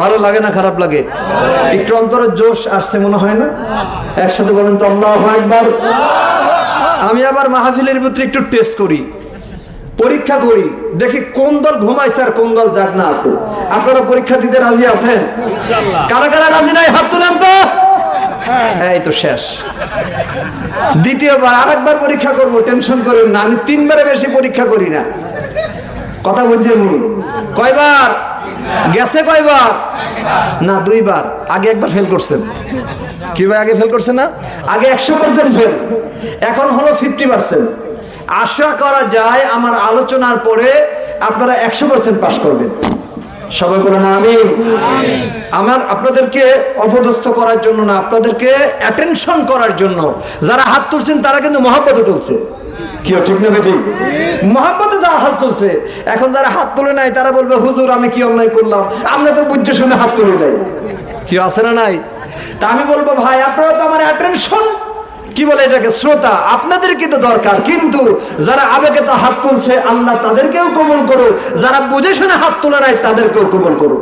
ভালো লাগে না খারাপ লাগে? একটু অন্তরে জোশ আসছে মনে হয় না? একসাথে বলেন তো আল্লাহ একবার আমি আবার মাহফিলের ভিতরে একটু টেস্ট করি পরীক্ষা করি দেখি কোন দল ঘুমাইছে আর কোন দল যাক জাগনা আছে। আপনারা পরীক্ষা দিতে রাজি আছেন? কারা কারা রাজি নাই? হাত তুলেন তো। এই তো শেষ। দ্বিতীয়বার আরেকবার পরীক্ষা করব টেনশন করেন না আমি তিনবারে বেশি পরীক্ষা করি না। কথা বলছেন নি? কয়বার? গেছে কয়বার? না, দুইবার। আগে একবার ফেল করছেন। কি ভাই আগে ফেল করছেন না? আগে একশো পার্সেন্ট ফেল এখন হলো ফিফটি পার্সেন্ট আশা করা যায় আমার আলোচনার পরে আপনারা একশো পার্সেন্ট পাশ করবেন। সবাই বলেন আমি আমার আপনাদেরকে অপদস্থ করার জন্য না, আপনাদেরকে অ্যাটেনশন করার জন্য, যারা হাত তুলছেন তারা কিন্তু মহাব্বতে তুলছে। কি ঠিক না ঠিক মহাব্বতে দেওয়া হাত তুলছে এখন যারা হাত তুলে নাই, তারা বলবে, হুজুর, আমি কি অন্যায় করলাম? আমরা তো বুঝছে শুনে হাত তুলে নাই। কি আছে না নাই? তা আমি বলব, ভাই, আপনারা তো আমার অ্যাটেনশন কি বলে এটাকে? শ্রোতা, আপনাদেরকে তো দরকার, কিন্তু যারা আবেগে তো হাত তুলছে, আল্লাহ তাদেরকেও কবল করো যারা বুঝে শুনে হাত তুলে নাই, তাদেরকেও কবল করো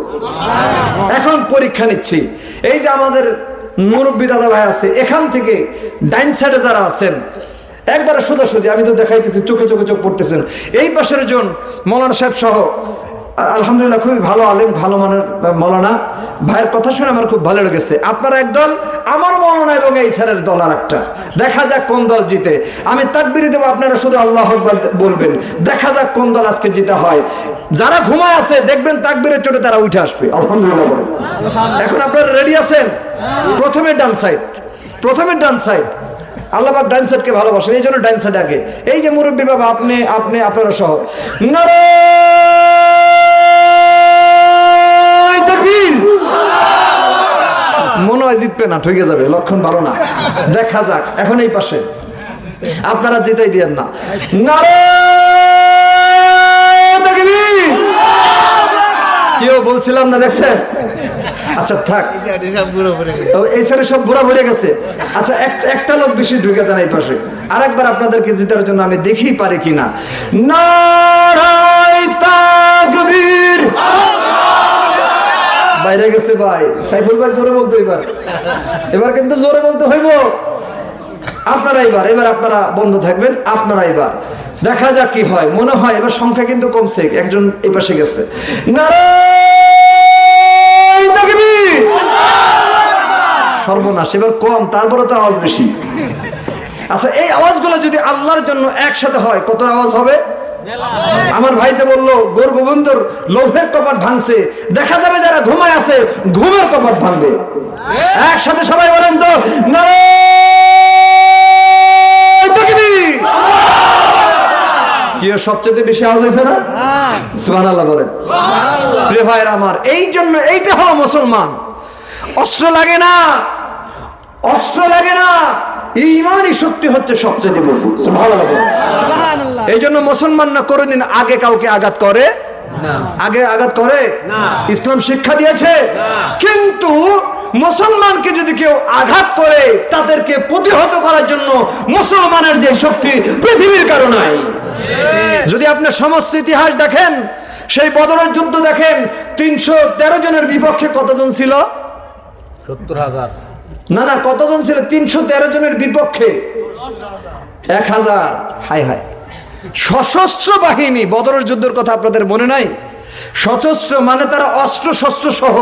এখন পরীক্ষা নিচ্ছি। এই যে আমাদের মুরব্বী দাদা ভাই আছে, এখান থেকে ডাইন সাইডে যারা আছেন একবারে সোজাসুজি, আমি তো দেখাইতেছি, চোখে চোখে চোখ পড়তেছেন। এই পাশের জন মৌলানা সাহেব সহ, আলহামদুলিল্লাহ খুবই ভালো আলেম, ভালো মানের, মৌলানা। ভাইয়ের কথা শুনে আমার খুব ভালো লেগেছে। আপনারা একদল, আমার মৌলানা এবং এই স্যারের দল আর একটা দেখা যাক কোন দল জিতে। আমি তাকবিরি দেবো, আপনারা শুধু আল্লাহ বলবেন। দেখা যাক কোন দল আজকে জিতে হয়। যারা ঘুমায় আছে, দেখবেন তাকবিরের চোটে তারা উঠে আসবে। আলহামদুলিল্লাহ এখন আপনারা রেডি আছেন? প্রথমে ডান সাইড। প্রথমে ডান সাইড। আল্লাহবাক ডান সাইডকে ভালোবাসেন, এই জন্য ডান সাইড আগে। এই যে মুরব্বী বাবা, আপনি আপনি, আপনারা সহ। মনে হয় জিতবে না, ঠকে যাবে, লক্ষণ ভালো না। দেখা যাক, এখন এই পাশে। আপনারা জিতাই দিয়েন না। তাকবীর। কেউ বলছিলাম না, দেখছেন? আচ্ছা থাক। এই সাইডে সব ঘোরা ভরে গেছে। আচ্ছা একটা লোক বেশি ঢুকে দেন এই পাশে। আর একবার আপনাদেরকে জিতার জন্য আমি দেখি পারি কিনা। তাকবীর। বাইরে গেছে ভাই। সাইফুল ভাই জোরে বলতো এবার। এবার কিন্তু জোরে বলতে হইব। আপনারা এবার এবার আপনারা বন্ধ থাকবেন আপনারা এবার। দেখা যাক কি হয়। মনে হয় এবার সংখ্যা কিন্তু কমছে। একজন এই পাশে গেছে। নারায় তাকবীর সর্বনাশ এবার কম তারপরে তো আওয়াজ বেশি। আচ্ছা এই আওয়াজগুলো যদি আল্লাহর জন্য একসাথে হয় কত আওয়াজ হবে? আমার ভাই যে বলল গোর গোবিন্দর লোভের কপাট ভাঙছে। দেখা যাবে যারা ঘুমায় আছে ঘুমের কপাট ভাঙবে। একসাথে সবাই বলেন তো সবচেয়ে বেশি আওয়াজ হয়েছে না? সুবহানাল্লাহ বলেন। প্রিয় ভাইয়ের আমার এই জন্য এইটা হলো মুসলমান। অস্ত্র লাগে না। অস্ত্র লাগে না। ইমানই শক্তি হচ্ছে সবচেয়ে বেশি সুবহানাল্লাহ। বলেন। এই জন্য মুসলমান না কোনোদিন আগে কাউকে আঘাত করে? আগে আঘাত করে? ইসলাম শিক্ষা দিয়েছে? কিন্তু মুসলমানকে যদি কেউ আঘাত করে তাদেরকে প্রতিহত করার জন্য মুসলমানের যে শক্তি পৃথিবীর কারও নাই। যদি আপনি সমস্ত ইতিহাস দেখেন সেই বদরের যুদ্ধ দেখেন তিনশো তেরো জনের বিপক্ষে কতজন ছিল? সত্তর হাজার। না না কতজন ছিল? তিনশো তেরো জনের বিপক্ষে। এক হাজার। হাই হাই সশস্ত্র বাহিনী বদরের যুদ্ধের কথা আপনাদের মনে নাই? সশস্ত্র মানে তারা অস্ত্র শস্ত্র সহ।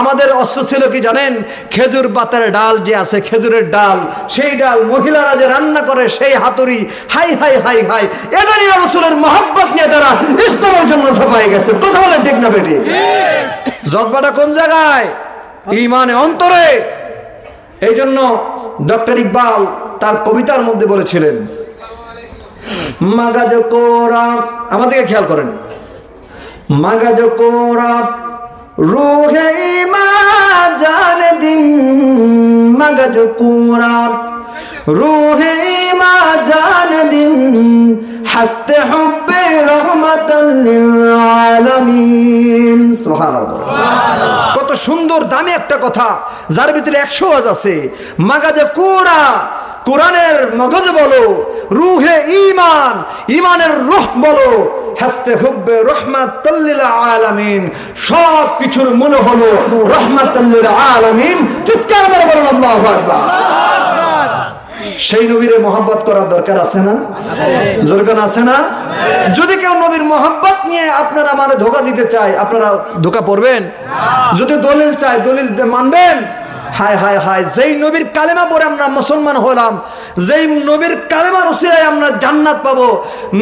আমাদের অস্ত্র ছিল কি জানেন? খেজুর পাতার ডাল যে আছে খেজুরের ডাল। সেই ডাল মহিলারা যে রান্না করে সেই হাতুড়ি। হাই হাই হাই হাই এটা নিয়ে রসুলের মহাব্বত নিয়ে তারা ইসলামের জন্য ঝাঁপাই গেছে। কথা বলেন ঠিক না বেটি? জজবাটা কোন জায়গায়? ইমানে অন্তরে। এই জন্য ডক্টর ইকবাল তার কবিতার মধ্যে বলেছিলেন, মাগাজ কোরা আমাদেরকে খেয়াল করেন, মাগাজ কোরা রুহে জান দিন, মাগাজ কোরা রুহে জান দিন, হাসতে হব্বে কত সুন্দর দামি একটা কথা। যার ভিতরে একশো আজ আছে। মাগাজে কোরা কোরআনের মগজ বলো রুহে ইমান ইমানের রুহ বলো। হাসতে হুব্বে রহমাতুল্লিল আলামিন সব কিছুর মনে হলো রহমাতুল্লিল আলামিন চিৎকার করে বলুন আল্লাহু আকবার। সেই নবীরে মোহাম্মত করার দরকার আছে না? জোরগান আছে না? যদি কেউ নবীর মোহাম্মত নিয়ে আপনারা মানে ধোকা দিতে চায়, আপনারা ধোকা পড়বেন? যদি দলিল চায়, দলিল মানবেন? হায় হায় হায়, যেই নবীর কালেমা পরে আমরা মুসলমান হলাম, যেই নবীর কালেমা রসিলায় আমরা জান্নাত পাবো,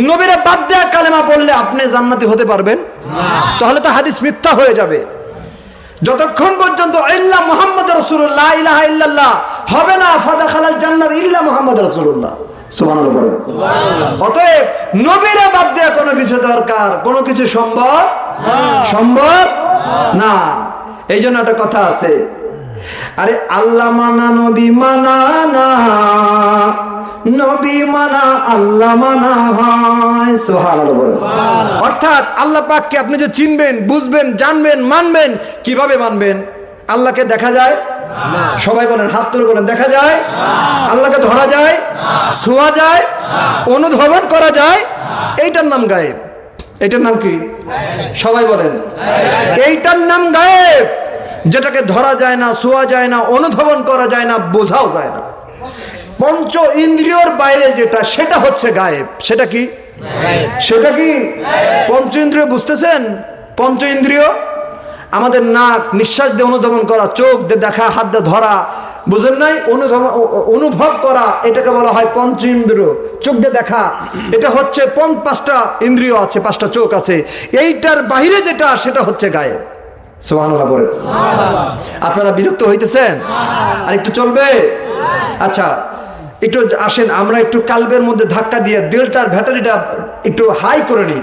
নবীরে বাদ দেয়া কালেমা পড়লে আপনি জান্নাতি হতে পারবেন? তাহলে তো হাদিস মিথ্যা হয়ে যাবে। যতক্ষণ পর্যন্ত ইল্লা মুহাম্মদ রসুল্লাহ ইলাহা ইল্লাল্লাহ হবে না ফাদা খালাল জান্নাত ইল্লা মুহাম্মদ রসুল্লাহ। অতএব নবীরা বাদ দেওয়া কোনো কিছু দরকার কোনো কিছু সম্ভব? সম্ভব? না। এই জন্য একটা কথা আছে। আরে আল্লাহ মানা নবী মানা না। নবী মানা আল্লাহ মানা হয়। বলেন। অর্থাৎ আল্লাহ পাককে আপনি যে চিনবেন বুঝবেন জানবেন মানবেন কীভাবে মানবেন? আল্লাহকে দেখা যায়? সবাই বলেন হাত তুলে বলেন দেখা যায়? আল্লাহকে ধরা যায়? ছোঁয়া যায়? অনুধাবন করা যায়? এইটার নাম গায়েব। এইটার নাম কি? সবাই বলেন। এইটার নাম গায়েব। যেটাকে ধরা যায় না ছোঁয়া যায় না অনুধাবন করা যায় না বোঝাও যায় না। পঞ্চ ইন্দ্রিয়র বাইরে যেটা সেটা হচ্ছে গায়েব। সেটা কি? সেটা কি? পঞ্চ ইন্দ্রিয় বুঝতেছেন? পঞ্চ ইন্দ্রিয়? আমাদের নাক নিঃশ্বাস দিয়ে অনুধাবন করা চোখ দিয়ে দেখা হাত দিয়ে ধরা বুঝেন নাই? অনুভব করা এটাকে বলা হয় পঞ্চ ইন্দ্রিয়। চোখ দিয়ে দেখা এটা হচ্ছে পঞ্চ পাঁচটা ইন্দ্রিয় আছে পাঁচটা চোখ আছে। এইটার বাইরে যেটা সেটা হচ্ছে গায়েব। সোহানুল্লাহ বলে আপনারা বিরক্ত হইতেছেন? আর একটু চলবে? আচ্ছা একটু আসেন আমরা একটু কালবের মধ্যে ধাক্কা দিয়ে দিলটার ব্যাটারিটা একটু হাই করে নিই।